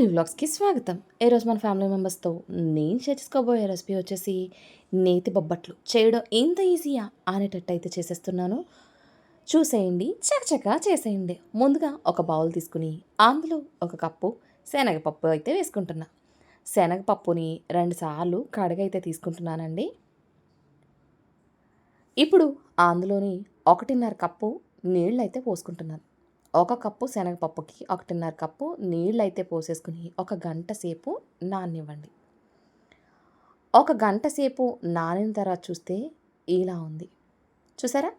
Family వ్లాగ్స్కి స్వాగతం. ఈరోజు మన ఫ్యామిలీ మెంబర్స్తో నేను షేర్ చేసుకోబోయే రెసిపీ వచ్చేసి నేతి బొబ్బట్లు. చేయడం ఎంత ఈజీయా? అనేటట్టు అయితే చేసేస్తున్నాను. చూసేయండి. చకచకా చేసేయండి. ముందుగా ఒక బౌల్ తీసుకుని అందులో ఒక కప్పు శనగపప్పు అయితే వేసుకుంటున్నా. శనగపప్పుని రెండుసార్లు కడగైతే తీసుకుంటున్నానండి. ఇప్పుడు అందులోని ఒకటిన్నర కప్పు నీళ్ళు అయితే పోసుకుంటున్నాను. ఒక కప్పు శనగపప్పుకి ఒకటిన్నర కప్పు నీళ్ళు అయితే పోసేసుకుని ఒక గంట సేపు నాననివ్వండి. ఒక గంట సేపు నానిన తర్వాత చూస్తే ఇలా ఉంది. చూసారా?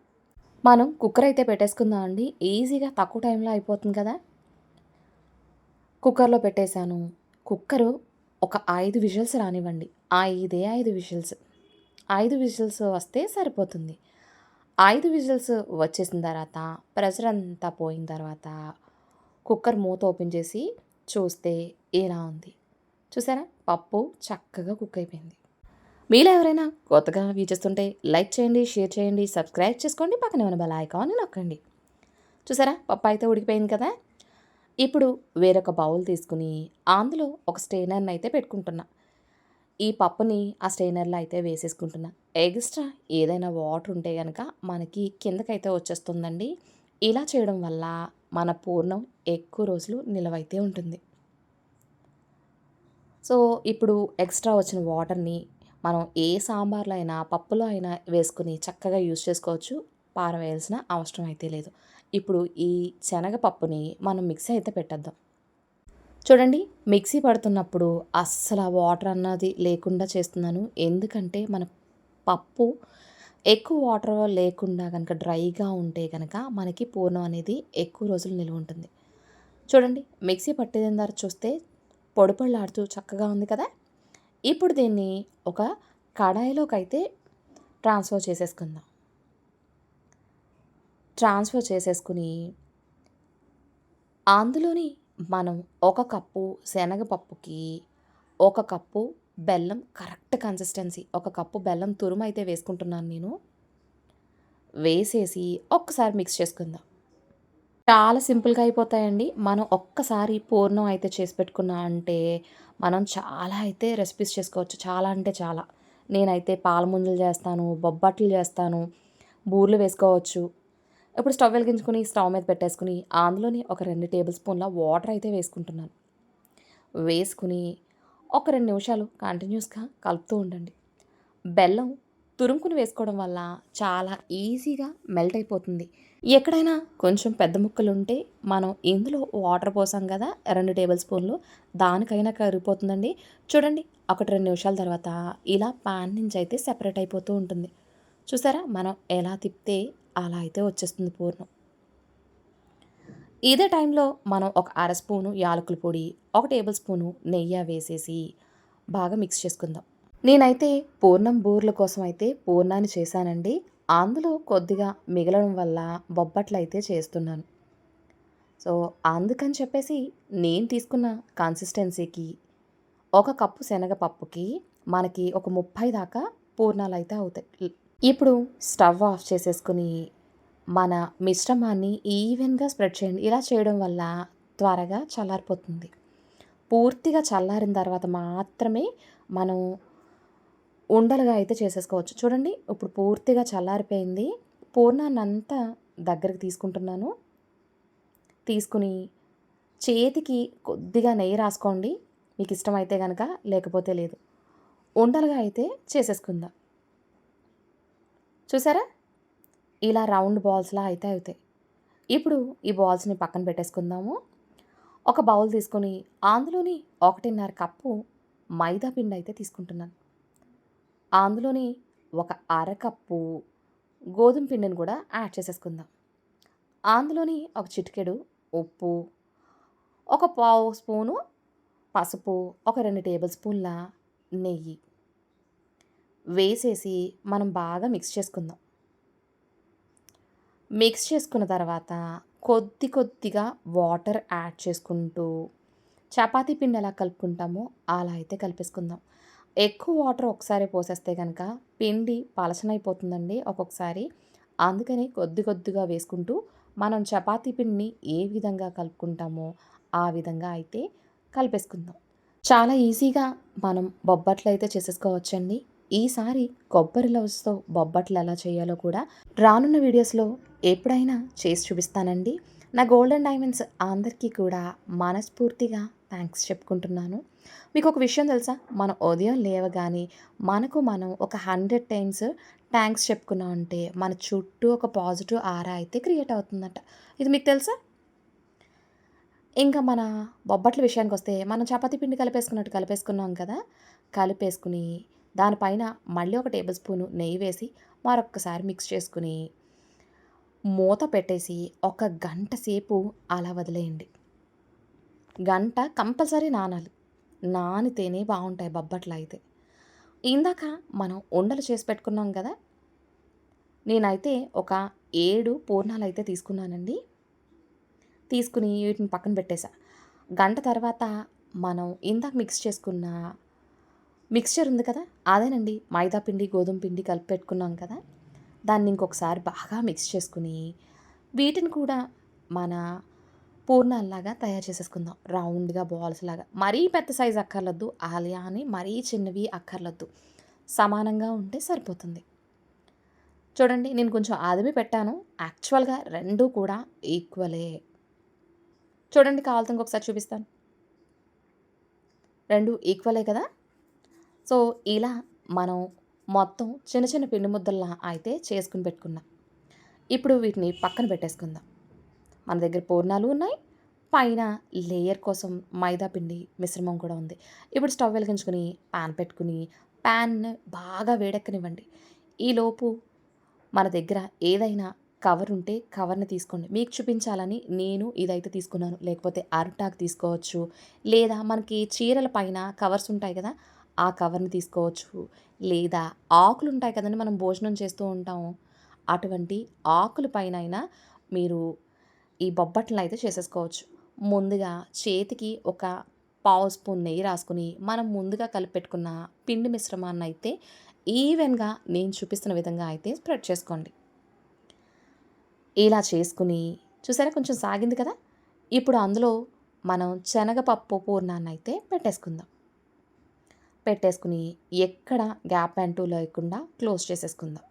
మనం కుక్కర్ అయితే పెట్టేసుకుందాం అండి. ఈజీగా తక్కువ టైంలో అయిపోతుంది కదా? కుక్కర్లో పెట్టేశాను. కుక్కరు ఒక ఐదు విజిల్స్ రానివ్వండి. ఐదే ఐదు విజిల్స్ ఐదు విజిల్స్ వస్తే సరిపోతుంది. ఐదు విజిల్స్ వచ్చేసిన తర్వాత ప్రెషర్ అంతా పోయిన తర్వాత కుక్కర్ మూత ఓపెన్ చేసి చూస్తే ఇలా ఉంది. చూసారా? పప్పు చక్కగా కుక్ అయిపోయింది. మీలో ఎవరైనా కొత్తగా వీచేస్తుంటే లైక్ చేయండి షేర్ చేయండి సబ్స్క్రైబ్ చేసుకోండి పక్కన ఉన్న బెల్ ఐకాన్ని నొక్కండి. చూసారా? పప్పు అయితే ఉడికిపోయింది కదా? ఇప్పుడు వేరొక బౌల్ తీసుకుని అందులో ఒక స్టెయినర్ని అయితే పెట్టుకుంటున్నా. ఈ పప్పుని ఆ స్టెయినర్లో అయితే వేసేసుకుంటున్నా. ఎక్స్ట్రా ఏదైనా వాటర్ ఉంటే కనుక మనకి కిందకైతే వచ్చేస్తుందండి. ఇలా చేయడం వల్ల మన పూర్ణం ఎక్కువ రోజులు నిలవైతే ఉంటుంది. సో ఇప్పుడు ఎక్స్ట్రా వచ్చిన వాటర్ని మనం ఏ సాంబార్లో అయినా పప్పులో అయినా వేసుకుని చక్కగా యూజ్ చేసుకోవచ్చు. పారవేయాల్సిన అవసరం అయితే లేదు. ఇప్పుడు ఈ శనగపప్పుని మనం మిక్సీ అయితే పెట్టేద్దాం. చూడండి మిక్సీ పడుతున్నప్పుడు అస్సలు వాటర్ అన్నది లేకుండా చేస్తున్నాను. ఎందుకంటే మన పప్పు ఎక్కువ వాటర్ లేకుండా కనుక డ్రైగా ఉంటే కనుక మనకి పూర్ణం అనేది ఎక్కువ రోజులు నిల్వ ఉంటుంది. చూడండి మిక్సీ పట్టేదిన ద్వారా చూస్తే పొడి చక్కగా ఉంది కదా? ఇప్పుడు దీన్ని ఒక కడాయిలోకి అయితే ట్రాన్స్ఫర్ చేసేసుకుందాం. ట్రాన్స్ఫర్ చేసేసుకుని అందులోని మనం ఒక కప్పు శనగపప్పుకి ఒక కప్పు బెల్లం కరెక్ట్ కన్సిస్టెన్సీ ఒక కప్పు బెల్లం తురుము అయితే వేసుకుంటున్నాను నేను. వేసేసి ఒక్కసారి మిక్స్ చేసుకుందాం. చాలా సింపుల్గా అయిపోతాయండి. మనం ఒక్కసారి పూర్ణం అయితే చేసి పెట్టుకున్నా అంటే మనం చాలా అయితే రెసిపీస్ చేసుకోవచ్చు. చాలా అంటే చాలా. నేనైతే పాల ముంజలు చేస్తాను బొబ్బట్లు చేస్తాను బూర్లు వేసుకోవచ్చు. ఇప్పుడు స్టవ్ వెలిగించుకుని స్టవ్ మీద పెట్టేసుకుని అందులోని ఒక రెండు టేబుల్ స్పూన్ల వాటర్ అయితే వేసుకుంటున్నాను. వేసుకుని ఒక రెండు నిమిషాలు కంటిన్యూస్గా కలుపుతూ ఉండండి. బెల్లం తురుముకుని వేసుకోవడం వల్ల చాలా ఈజీగా మెల్ట్ అయిపోతుంది. ఎక్కడైనా కొంచెం పెద్ద ముక్కలు ఉంటే మనం ఇందులో వాటర్ పోసాం కదా రెండు టేబుల్ స్పూన్లు దానికైనా కరిగిపోతుందండి. చూడండి ఒకటి రెండు నిమిషాల తర్వాత ఇలా పాన్ నుంచి అయితే సెపరేట్ అయిపోతూ ఉంటుంది. చూసారా మనం ఎలా తిప్పితే అలా అయితే వచ్చేస్తుంది పూర్ణం. ఇదే టైంలో మనం ఒక అర స్పూను యాలకుల పొడి ఒక టేబుల్ స్పూను నెయ్యి వేసేసి బాగా మిక్స్ చేసుకుందాం. నేనైతే పూర్ణం బూర్ల కోసం అయితే పూర్ణాన్ని చేశానండి. అందులో కొద్దిగా మిగలడం వల్ల బొబ్బట్లు అయితే చేస్తున్నాను. సో అందుకని చెప్పేసి నేను తీసుకున్న కన్సిస్టెన్సీకి ఒక కప్పు శనగపప్పుకి మనకి ఒక ముప్పై దాకా పూర్ణాలు అయితే అవుతాయి. ఇప్పుడు స్టవ్ ఆఫ్ చేసేసుకుని మన మిశ్రమాన్ని ఈవెన్గా స్ప్రెడ్ చేయండి. ఇలా చేయడం వల్ల త్వరగా చల్లారిపోతుంది. పూర్తిగా చల్లారిన తర్వాత మాత్రమే మనం ఉండలుగా అయితే చేసేసుకోవచ్చు. చూడండి ఇప్పుడు పూర్తిగా చల్లారిపోయింది. పూర్ణాన్నంతా దగ్గరికి తీసుకుంటున్నాను. తీసుకుని చేతికి కొద్దిగా నెయ్యి రాసుకోండి. మీకు ఇష్టమైతే కనుక లేకపోతే లేదు. ఉండలుగా అయితే చేసేసుకుందాం. చూసారా? ఇలా రౌండ్ బాల్స్లా అయితే అవుతాయి. ఇప్పుడు ఈ బాల్స్ని పక్కన పెట్టేసుకుందాము. ఒక బౌల్ తీసుకొని అందులోని ఒకటిన్నర కప్పు మైదా పిండి అయితే తీసుకుంటున్నాను. అందులోని ఒక అరకప్పు గోధుమ పిండిని కూడా యాడ్ చేసేసుకుందాం. అందులోని ఒక చిటికెడు ఉప్పు ఒక పావు స్పూను పసుపు ఒక రెండు టేబుల్ స్పూన్ల నెయ్యి వేసేసి మనం బాగా మిక్స్ చేసుకుందాం. మిక్స్ చేసుకున్న తర్వాత కొద్ది కొద్దిగా వాటర్ యాడ్ చేసుకుంటూ చపాతీ పిండి ఎలా కలుపుకుంటామో అలా అయితే కలిపేసుకుందాం. ఎక్కువ వాటర్ ఒకసారి పోసేస్తే కనుక పిండి పలచనైపోతుందండి ఒక్కొక్కసారి. అందుకని కొద్ది కొద్దిగా వేసుకుంటూ మనం చపాతీ పిండిని ఏ విధంగా కలుపుకుంటామో ఆ విధంగా అయితే కలిపేసుకుందాం. చాలా ఈజీగా మనం బొబ్బట్లు అయితే చేసేసుకోవచ్చండి. ఈసారి కొబ్బరి లవ్స్తో బొబ్బట్లు ఎలా చేయాలో కూడా రానున్న వీడియోస్లో ఎప్పుడైనా చేసి చూపిస్తానండి. నా గోల్డెన్ డైమండ్స్ అందరికీ కూడా మనస్ఫూర్తిగా థ్యాంక్స్ చెప్పుకుంటున్నాను. మీకు ఒక విషయం తెలుసా? మనం ఉదయం లేవగానే మనకు మనం ఒక హండ్రెడ్ టైమ్స్ థ్యాంక్స్ చెప్పుకున్నాం అంటే మన చుట్టూ ఒక పాజిటివ్ ఆరా అయితే క్రియేట్ అవుతుందట. ఇది మీకు తెలుసా? ఇంకా మన బొబ్బట్ల విషయానికి వస్తే మనం చపాతీ పిండి కలిపేసుకున్నట్టు కలిపేసుకున్నాం కదా? కలిపేసుకుని దానిపైన మళ్ళీ ఒక టేబుల్ స్పూను నెయ్యి వేసి మరొక్కసారి మిక్స్ చేసుకుని మూత పెట్టేసి ఒక గంట సేపు అలా వదిలేయండి. గంట కంపల్సరీ నానాలి. నానితేనే బాగుంటాయి బొబ్బట్లు అయితే. ఇందాక మనం ఉండలు చేసి పెట్టుకున్నాం కదా? నేనైతే ఒక ఏడు పూర్ణాలు అయితే తీసుకున్నానండి. తీసుకుని వీటిని పక్కన పెట్టేశా గంట తర్వాత మనం ఇందాక మిక్స్ చేసుకున్న మిక్స్చర్ ఉంది కదా? అదేనండి. మైదా పిండి గోధుమ పిండి కలిపి పెట్టుకున్నాం కదా? దాన్ని ఇంకొకసారి బాగా మిక్స్ చేసుకుని వీటిని కూడా మన పూర్ణాల్లాగా తయారు చేసేసుకుందాం. రౌండ్గా బాల్స్ లాగా. మరీ పెద్ద సైజు అక్కర్లొద్దు. అలా అని మరీ చిన్నవి అక్కర్లొద్దు. సమానంగా ఉంటే సరిపోతుంది. చూడండి నేను కొంచెం ఆదిమి పెట్టాను. యాక్చువల్గా రెండు కూడా ఈక్వలే. చూడండి కావాలతో ఇంకొకసారి చూపిస్తాను. రెండు ఈక్వలే కదా? సో ఇలా మనం మొత్తం చిన్న చిన్న పిండి ముద్దల్లా అయితే చేసుకుని పెట్టుకున్నాం. ఇప్పుడు వీటిని పక్కన పెట్టేసుకుందాం. మన దగ్గర పూర్ణాలు ఉన్నాయి. పైన లేయర్ కోసం మైదా పిండి మిశ్రమం కూడా ఉంది. ఇప్పుడు స్టవ్ వెలిగించుకొని పాన్ పెట్టుకుని ప్యాన్ బాగా వేడెక్కనివ్వండి. ఈలోపు మన దగ్గర ఏదైనా కవర్ ఉంటే కవర్ని తీసుకోండి. మీకు చూపించాలని నేను ఇదైతే తీసుకున్నాను. లేకపోతే అరటాకు తీసుకోవచ్చు. లేదా మనకి చీరల పైన కవర్స్ ఉంటాయి కదా ఆ కవర్ని తీసుకోవచ్చు. లేదా ఆకులు ఉంటాయి కదండి మనం భోజనం చేస్తూ ఉంటాము. అటువంటి ఆకుల పైన అయినా మీరు ఈ బొబ్బట్లను అయితే చేసేసుకోవచ్చు. ముందుగా చేతికి ఒక పావు స్పూన్ నెయ్యి రాసుకుని మనం ముందుగా కలిపెట్టుకున్న పిండి మిశ్రమాన్ని అయితే ఈవెన్గా నేను చూపిస్తున్న విధంగా అయితే స్ప్రెడ్ చేసుకోండి. ఇలా చేసుకుని చూసారా కొంచెం సాగింది కదా? ఇప్పుడు అందులో మనం శనగపప్పు పూర్ణాన్ని అయితే పెట్టేసుకుందాం. పెట్టేసుకుని ఎక్కడ గ్యాప్ అంటూ లేకుండా క్లోజ్ చేసేసుకుందాం.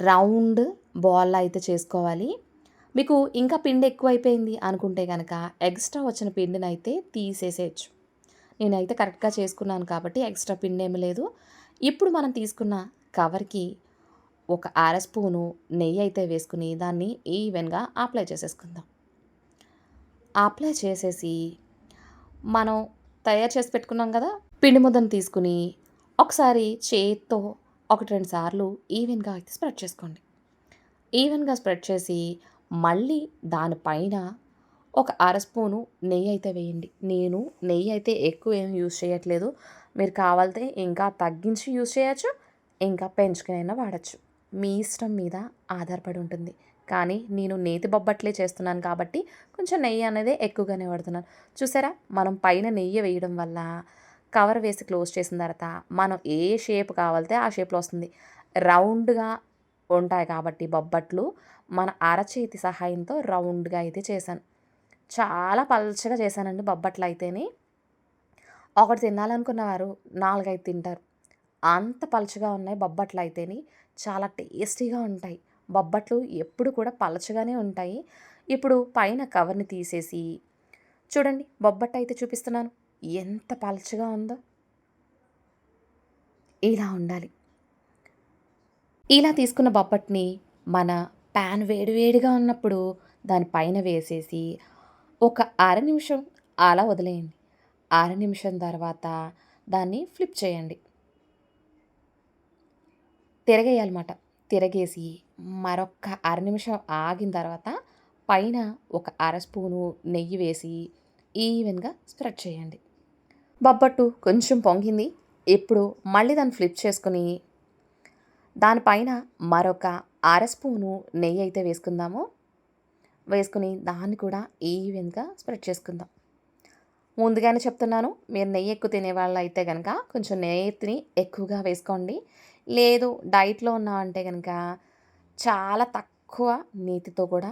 రౌండ్ బాల్ అయితే చేసుకోవాలి. మీకు ఇంకా పిండి ఎక్కువైపోయింది అనుకుంటే కనుక ఎక్స్ట్రా వచ్చిన పిండిని అయితే తీసేసేయచ్చు. నేనైతే కరెక్ట్గా చేసుకున్నాను కాబట్టి ఎక్స్ట్రా పిండి ఏమి లేదు. ఇప్పుడు మనం తీసుకున్న కవర్కి ఒక అర స్పూను నెయ్యి అయితే వేసుకుని దాన్ని ఈవెన్గా అప్లై చేసేసుకుందాం. అప్లై చేసేసి మనం తయారు చేసి పెట్టుకున్నాం కదా పిండి ముద్దను తీసుకుని ఒకసారి చేత్తో ఒకటి రెండు సార్లు ఈవెన్గా అయితే స్ప్రెడ్ చేసుకోండి. ఈవెన్గా స్ప్రెడ్ చేసి మళ్ళీ దానిపైన ఒక అర స్పూను నెయ్యి అయితే వేయండి. నేను నెయ్యి అయితే ఎక్కువ ఏం యూజ్ చేయట్లేదు. మీరు కావాలితే ఇంకా తగ్గించి యూజ్ చేయొచ్చు ఇంకా పెంచుకునైనా వాడచ్చు. మీ ఇష్టం మీద ఆధారపడి ఉంటుంది. కానీ నేను నేతి బొబ్బట్లే చేస్తున్నాను కాబట్టి కొంచెం నెయ్యి అనేది ఎక్కువగానే వాడుతున్నాను. చూసారా? మనం పైన నెయ్యి వేయడం వల్ల కవర్ వేసి క్లోజ్ చేసిన తర్వాత మనం ఏ షేప్ కావాలితే ఆ షేప్లో వస్తుంది. రౌండ్గా ఉంటాయి కాబట్టి బొబ్బట్లు. మన అరచేతి సహాయంతో రౌండ్గా అయితే చేశాను. చాలా పల్చగా చేశానండి బొబ్బట్లు అయితేనే. ఒకటి తినాలనుకున్న వారు నాలుగైదు తింటారు. అంత పలుచగా ఉన్నాయి బొబ్బట్లు అయితేని చాలా టేస్టీగా ఉంటాయి. బొబ్బట్లు ఎప్పుడు కూడా పలచగానే ఉంటాయి. ఇప్పుడు పైన కవర్ని తీసేసి చూడండి బొబ్బట్టు అయితే చూపిస్తున్నాను. ఎంత పలచగా ఉందో. ఇలా ఉండాలి. ఇలా తీసుకున్న బొబ్బట్ని మన ప్యాన్ వేడివేడిగా ఉన్నప్పుడు దానిపైన వేసేసి ఒక అర నిమిషం అలా వదిలేయండి. అర నిమిషం తర్వాత దాన్ని ఫ్లిప్ చేయండి. తిరగేయాలన్నమాట. తిరగేసి మరొక అర నిమిషం ఆగిన తర్వాత పైన ఒక అర స్పూను నెయ్యి వేసి ఈవెన్గా స్ప్రెడ్ చేయండి. బొబ్బట్టు కొంచెం పొంగింది. ఇప్పుడు మళ్ళీ దాన్ని ఫ్లిప్ చేసుకుని దానిపైన మరొక అర స్పూను నెయ్యి అయితే వేసుకుందాము. వేసుకుని దాన్ని కూడా ఈవెన్గా స్ప్రెడ్ చేసుకుందాం. ముందుగానే చెప్తున్నాను మీరు నెయ్యి ఎక్కువ తినే వాళ్ళు అయితే కనుక కొంచెం నెయ్యిని ఎక్కువగా వేసుకోండి. లేదు డైట్లో ఉన్నా అంటే కనుక చాలా తక్కువ నీతితో కూడా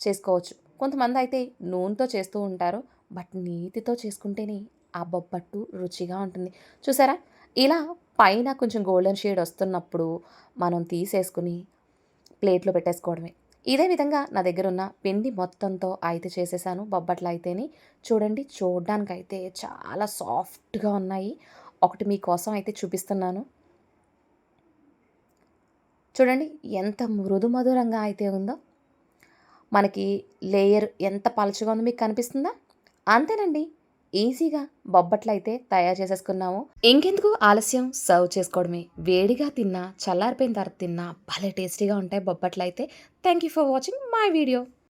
చేసుకోవచ్చు. కొంతమంది అయితే నూనెతో చేస్తూ ఉంటారు. బట్ నీతితో చేసుకుంటేనే ఆ బొబ్బట్టు రుచిగా ఉంటుంది. చూసారా? ఇలా పైన కొంచెం గోల్డెన్ షేడ్ వస్తున్నప్పుడు మనం తీసేసుకుని ప్లేట్లో పెట్టేసుకోవడమే. ఇదే విధంగా నా దగ్గర ఉన్న పిండి మొత్తంతో అయితే చేసేసాను. బొబ్బట్లు అయితేని చూడండి చూడడానికైతే చాలా సాఫ్ట్గా ఉన్నాయి. ఒకటి మీకోసం అయితే చూపిస్తున్నాను. చూడండి ఎంత మృదు మధురంగా అయితే ఉందో. మనకి లేయర్ ఎంత పలచగా ఉందో మీకు కనిపిస్తుందా? అంతేనండి ఈజీగా బొబ్బట్లు అయితే తయారు చేసేసుకున్నాము. ఇంకెందుకు ఆలస్యం? సర్వ్ చేసుకోవడమే. వేడిగా తిన్నా చల్లారిపోయిన తర్వాత తిన్నా భలే టేస్టీగా ఉంటాయి బొబ్బట్లు అయితే thank you for watching my video